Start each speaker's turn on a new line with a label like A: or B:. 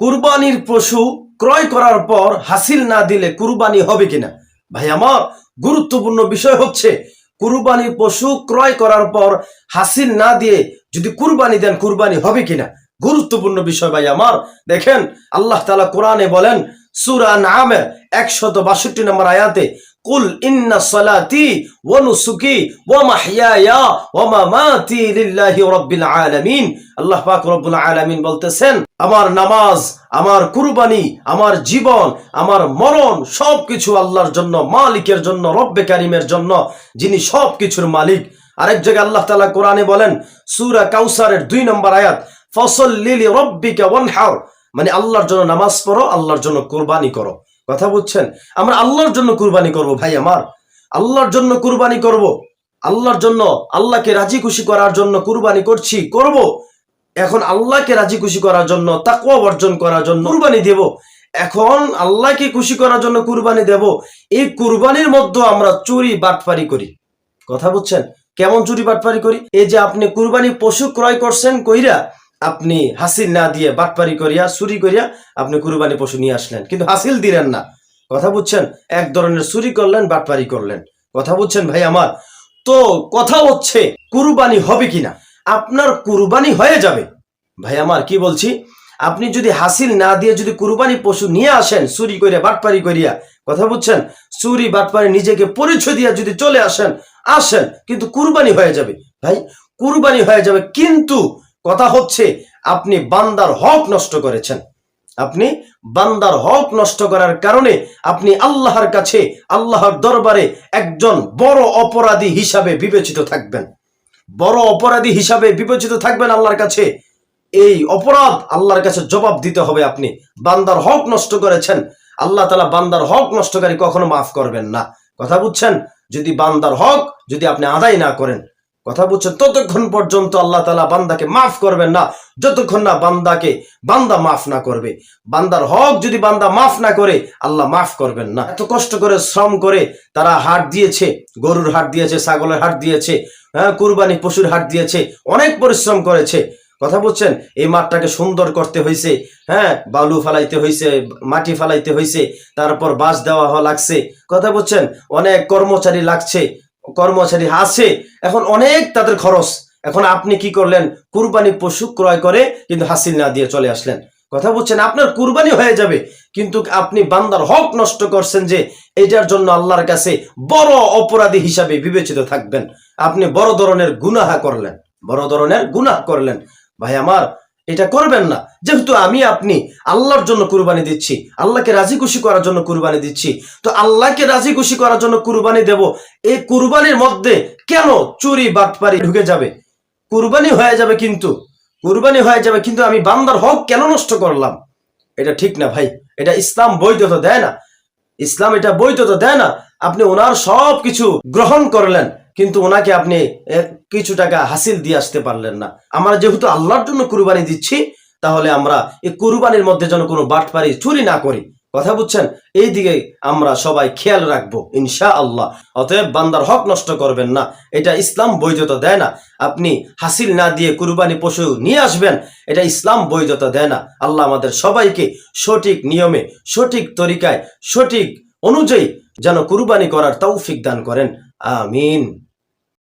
A: কুরবানির পশু ক্রয় করার পর হাসিল না দিলে কুরবানি হবে কিনা? ভাই, আমার গুরুত্বপূর্ণ বিষয় হচ্ছে কুরবানির পশু ক্রয় করার পর হাসিল না দিয়ে যদি কুরবানি দেন, কুরবানি হবে কিনা? গুরুত্বপূর্ণ বিষয় ভাই, আমার। দেখেন, আল্লাহ তালা কোরআনে বলেন, সুরা নামের একশত বাষট্টি নম্বর আয়াতে কুল মালিকের জন্য, রব্বে কারিমের জন্য, যিনি সবকিছুর মালিক। আরেক জায়গায় আল্লাহ তাআলা কোরআনে বলেন, সূরা কাউসারের দুই নম্বর আয়াত ফসল লিলি রব্বিকা মানে আল্লাহর জন্য নামাজ পড়ো, আল্লাহর জন্য কুরবানি করো। কথা বুঝছেন আমরা আল্লাহর জন্য কুরবানি করব ভাই আমার। আল্লাহর জন্য কুরবানি করব। আল্লাহর জন্য, আল্লাহকে রাজি খুশি করার জন্য কুরবানি করছি, করব। এখন আল্লাহকে রাজি খুশি করার জন্য, তাকওয়া অর্জন করার জন্য কুরবানি দেব। এখন আল্লাহকে খুশি করার জন্য কুরবানি দেব। এই কুরবানির মধ্যে আমরা চুরি বাটপারি করি। কথা বুঝছেন কেমন চুরি বাটপারি করি? এই যে আপনি কুরবানি পশু ক্রয় করছেন কইরা আপনি হাসিল না দিয়ে বাটপারি করিয়া, চুরি করিয়া আপনি কুরবানি পশু নিয়ে আসলেন। কিন্তু হাসিল দিলেন না। কথা বুঝছেন? এক ধরনের চুরি করলেন, বাটপারি করলেন। কথা বুঝছেন ভাই আমার? তো কথা হচ্ছে, কুরবানি হবে কিনা? আপনার কুরবানি হয়ে যাবে। ভাই আমার, কি বলছি? আপনি যদি হাসিল না দিয়ে যদি কুরবানি পশু নিয়ে আসেন, চুরি করিয়া, বাটপারি করিয়া, কথা বুঝছেন? চুরি, বাটপারি নিজেকে পরিচয় দিয়া যদি চলে আসেন আসেন, কিন্তু কুরবানি হয়ে যাবে। ভাই, কুরবানি হয়ে যাবে, কিন্তু কথা হচ্ছে, আপনি বান্দার হক নষ্ট করেছেন। আপনি বান্দার হক নষ্ট করার কারণে আপনি আল্লাহর কাছে, আল্লাহর দরবারে একজন বড় অপরাধী হিসাবে বিবেচিত থাকবেন। বড় অপরাধী হিসাবে বিবেচিত থাকবেন আল্লাহর কাছে। এই অপরাধ আল্লাহর কাছে জবাব দিতে হবে আপনি। বান্দার হক নষ্ট করেছেন। আল্লাহ তালা বান্দার হক নষ্টকারী কখনো মাফ করবেন না। কথা বুঝছেন? যদি বান্দার হক যদি আপনি আদায় না করেন কথা বুঝছেন ততক্ষণ পর্যন্ত আল্লাহ তালা বান্দাকে মাফ করবেন না। যতক্ষণ না বান্দাকে বান্দা মাফ না করবে, বান্দার হক যদি বান্দা মাফ না করে, আল্লাহ মাফ করবেন না। এত কষ্ট করে, শ্রম করে তারা হাট দিয়েছে, গরুর হাট দিয়েছে, ছাগলের হাট দিয়েছে হ্যাঁ কুরবানি পশুর হাট দিয়েছে, অনেক পরিশ্রম করেছে। কথা বলছেন, এই মাঠটাকে সুন্দর করতে হয়েছে হ্যাঁ বালু ফালাইতে হয়েছে মাটি ফালাইতে হয়েছে তারপর বাঁশ দেওয়া হওয়া লাগছে। কথা বলছেন, অনেক কর্মচারী লাগছে কর্মচারী আছে, এখন অনেক তাদের খরচ। এখন আপনি কি করলেন? কুরবানি পশু ক্রয় করে কিন্তু হাসিল না দিয়ে চলে আসলেন। কথা বলছেন, আপনার কুরবানি হয়ে যাবে, কিন্তু আপনি বান্দার হক নষ্ট করছেন যে, এটার জন্য আল্লাহর কাছে বড় অপরাধী হিসাবে বিবেচিত থাকবেন। আপনি বড় ধরনের গুনাহা করলেন, বড় ধরনের গুনাহ করলেন। ভাই, আমার এটা করবেন না। যেহেতু আমি আপনি, আল্লাহর জন্য কুরবানি দিচ্ছি, আল্লাহকে রাজি খুশি করার জন্য কুরবানি দিচ্ছি, তো আল্লাহকে রাজি খুশি করার জন্য কুরবানি দেব, এই কুরবানির মধ্যে কেন চুরি, বাটপারি ঢুকে যাবে? কুরবানি হয়ে যাবে কিন্তু, কুরবানি হয়ে যাবে কিন্তু আমি বান্দার হক কেন নষ্ট করলাম? এটা ঠিক না ভাই, এটা ইসলাম বৈধতা দেয় না। ইসলাম এটা বৈধতা দেয় না, আপনি ওনার সব কিছু গ্রহণ করলেন। কিন্তু ওনাকে আপনি কিছু টাকা হাসিল দিয়ে আসতে পারলেন না। আমরা যেহেতু আল্লাহর জন্য কুরবানি দিচ্ছি, তাহলে আমরা এই কুরবানির মধ্যে যেন কোনো বাটপারি চুরি না করি। কথা বুঝছেন? এই দিকে আমরা সবাই খেয়াল রাখব ইনশা আল্লাহ অতএব বান্দার হক নষ্ট করবেন না। এটা ইসলাম বৈধতা দেয় না। আপনি হাসিল না দিয়ে কুরবানি পশু নিয়ে আসবেন, এটা ইসলাম বৈধতা দেয় না। আল্লাহ আমাদের সবাইকে সঠিক নিয়মে, সঠিক তরিকায়, সঠিক অনুযায়ী যেন কুরবানি করার তৌফিক দান করেন। আমিন।